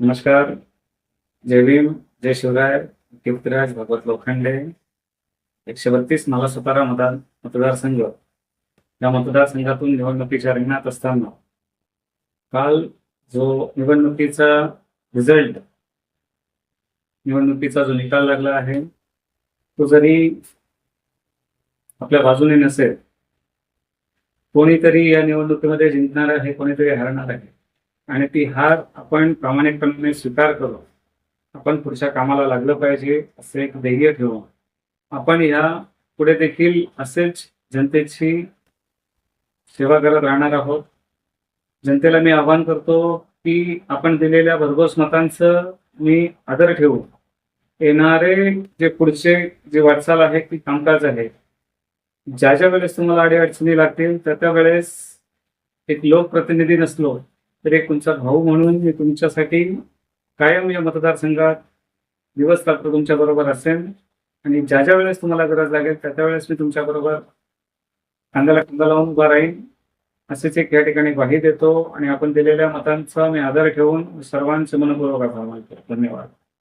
नमस्कार. जय भीम जय शिवराय कीर्तिराज भगवत लोखंडे. एकशे बत्तीस नाला सतारा मतदार मतदारसंघ या मतदारसंघातून निवडणुकीच्या रिंगणात असताना काल जो निवडणुकीचा रिझल्ट निवडणुकीचा जो निकाल लागला आहे तो जरी आपल्या बाजूने नसेल कोणीतरी या निवडणुकीमध्ये जिंकणार आहे कोणीतरी हरणार आहे. आणि ती हार आपण प्रामाणिकपणे स्वीकार करू आपण पुढच्या कामाला लागलं पाहिजे असे एक ध्येय ठेवू आपण ह्या पुढे देखील असेच जनतेची सेवा करत राहणार आहोत. जनतेला मी आवाहन करतो की आपण दिलेल्या भरघोस मतांचं मी आदर ठेवू येणारे जे पुढचे जे वाटचाल आहे ती कामकाज आहे. ज्या ज्या वेळेस तुम्हाला अडीअडचणी लागतील त्या त्या वेळेस एक लोकप्रतिनिधी नसलो तर एक तुमचा भाऊ म्हणून मी तुमच्यासाठी कायम या मतदारसंघात दिवस रात्र तुमच्या बरोबर असेल आणि ज्या ज्या वेळेस तुम्हाला गरज लागेल त्या त्या वेळेस मी तुमच्या बरोबर कांद्याला कांदा लावून उभा राहीन. असेच एक या ठिकाणी ग्वाही देतो आणि आपण दिलेल्या मतांचा मी आदर ठेवून सर्वांचे मनपूर्वक आभार मानतो. धन्यवाद.